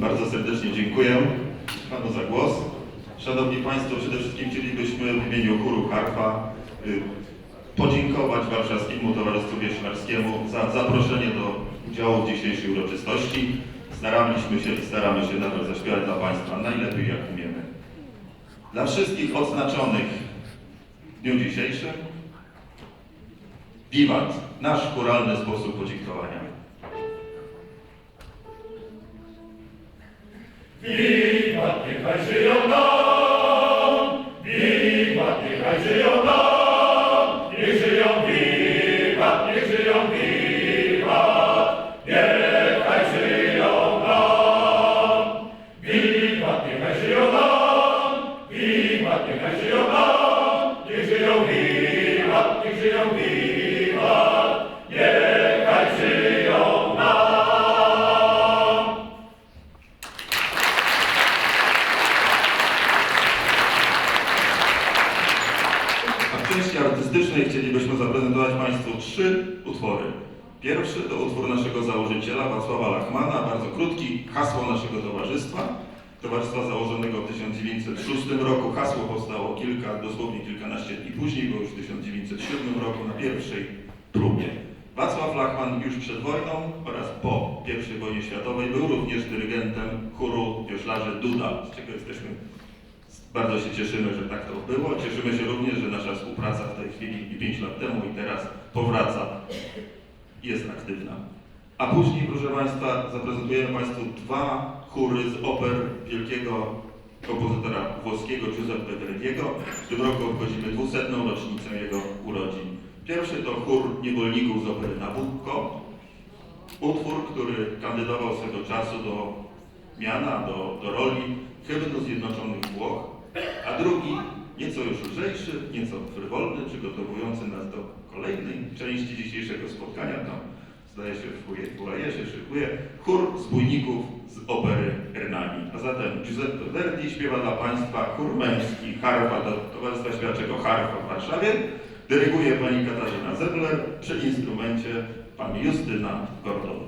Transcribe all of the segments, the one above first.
Bardzo serdecznie dziękuję Panu za głos. Szanowni Państwo, przede wszystkim chcielibyśmy w imieniu chóru Harpa y, podziękować Warszawskiemu Towarzystwu Wioślarskiemu za zaproszenie do udziału w dzisiejszej uroczystości. Staraliśmy się i staramy się nadal zaśpiewać dla Państwa najlepiej jak umiemy. Dla wszystkich odznaczonych w dniu dzisiejszym wiwat, nasz churalny sposób podziękowania. Wiwat, niechaj żyją nam! 1906 roku. Hasło powstało kilka, dosłownie kilkanaście dni później, bo już w 1907 roku na pierwszej próbie. Wacław Lachman już przed wojną oraz po I wojnie światowej był również dyrygentem chóru wioślarzy Duda, z czego jesteśmy bardzo się cieszymy, że tak to było. Cieszymy się również, że nasza współpraca w tej chwili i 5 lat temu i teraz powraca, jest aktywna. A później, proszę Państwa, zaprezentujemy Państwu dwa chóry z oper wielkiego kompozytora włoskiego Giuseppe Verdiego. W tym roku obchodzimy 200. rocznicę jego urodzin. Pierwszy to chór niewolników z opery Nabucco. Utwór, który kandydował swego czasu do miana, do, do roli hymnu Zjednoczonych Włoch, a drugi, nieco już lżejszy, nieco frywolny, przygotowujący nas do kolejnej części dzisiejszego spotkania. Tam, zdaje się, w Kulaje się szykuje chór zbójników z opery Hernani. A zatem Giuseppe Verdi śpiewa dla Państwa chór męski harfa do Towarzystwa Śpiewaczego Harfa w Warszawie. Dyryguje pani Katarzyna Zebler, przy instrumencie pani Justyna Gordon.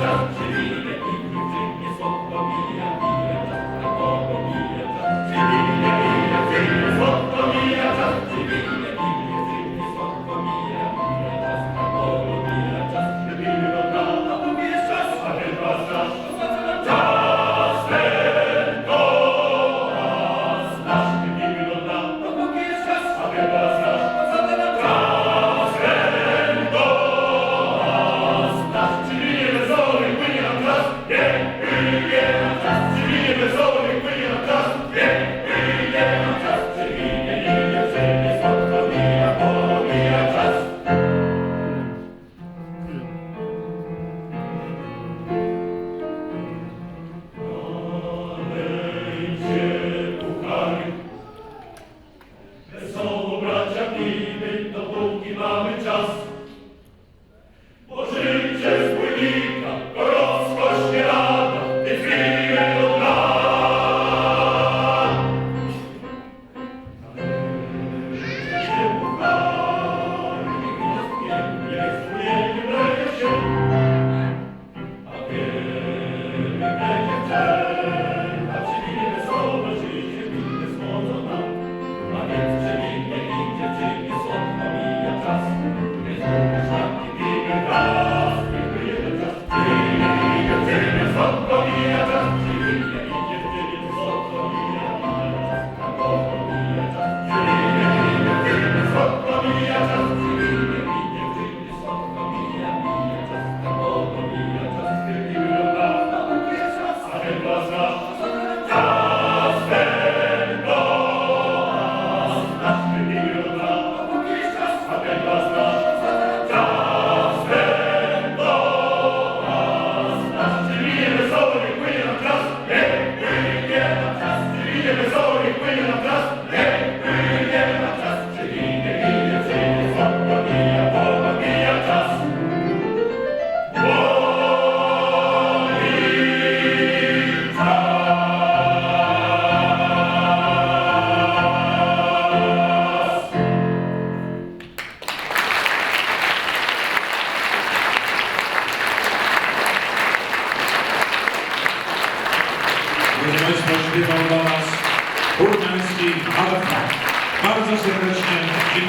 Adam.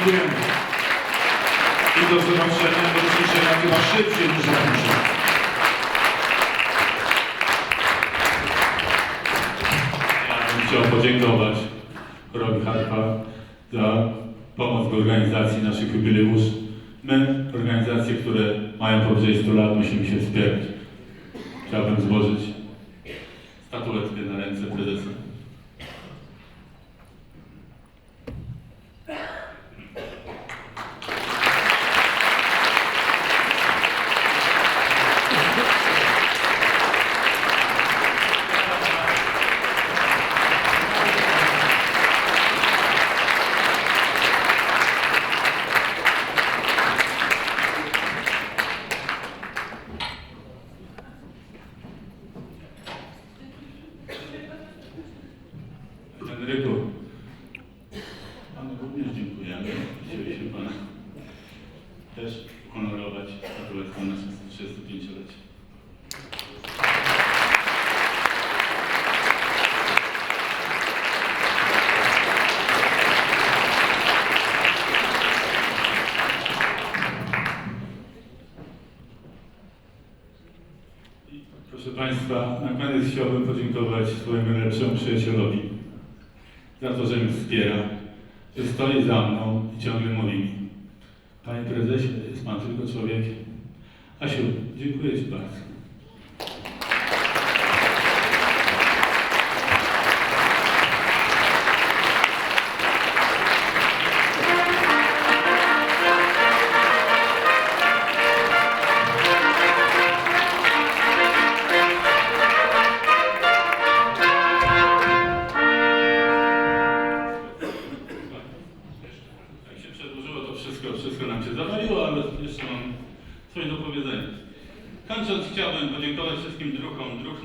Dziękujemy. I do zobaczenia, do usłyszenia chyba szybciej niż. Ja bym chciał podziękować Robi Harpa za pomoc w organizacji naszych jubileusz. My, organizacje, które mają powyżej 100 lat, musimy się wspierać. Chciałbym złożyć statuetkę na ręce prezesa. Henryku, Panu również dziękujemy. Chcieliśmy się Pana też honorować statuetką na 35-lecie. I Proszę Państwa, na koniec chciałbym podziękować swojemu najlepszemu przyjacielowi za to, że mnie wspiera, że stoi za mną i ciągle mówi mi Panie Prezesie, jest Pan tylko człowiekiem. Asiu, dziękuję Ci bardzo.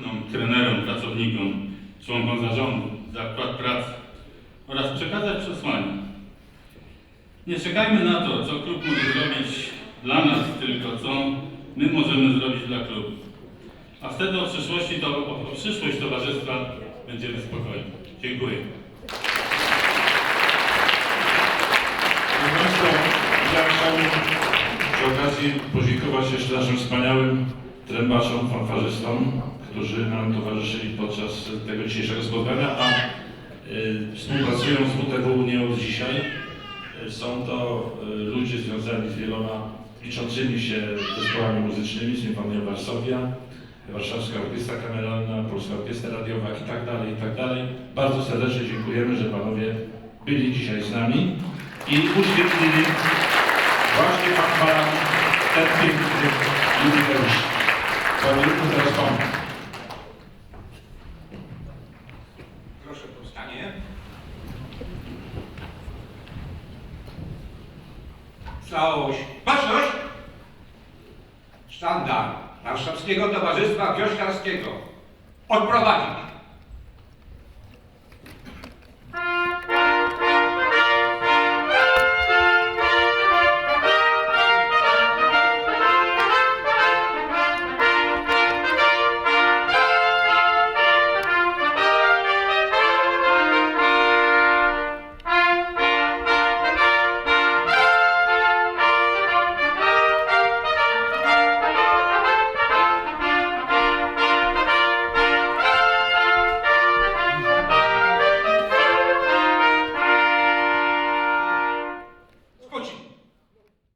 Druhnom, trenerom, pracownikom, członkom zarządu za wkład pracy oraz przekazać przesłanie. Nie czekajmy na to, co klub może zrobić dla nas, tylko co my możemy zrobić dla klubu. A wtedy o przyszłości, to, o, przyszłość towarzystwa będziemy spokojni. Dziękuję. Proszę Państwa, chciałbym przy okazji podziękować jeszcze naszym wspaniałym trębaczom, fanfarzystom, którzy nam towarzyszyli podczas tego dzisiejszego spotkania, a y, współpracują z WTW nie od dzisiaj. Y, Są to y, ludzie związani z wieloma liczącymi się zespołami muzycznymi, Symfonia Varsovia, Warszawska Orkiestra Kameralna, Polska Orkiestra Radiowa i tak dalej, i tak dalej. Bardzo serdecznie dziękujemy, że Panowie byli dzisiaj z nami i uświetlili właśnie Akbaran ten piękny jubileusz. Teraz Pan. Proszę powstanie. Całość. Baczność! Sztandar Warszawskiego Towarzystwa Wioślarskiego odprowadzić.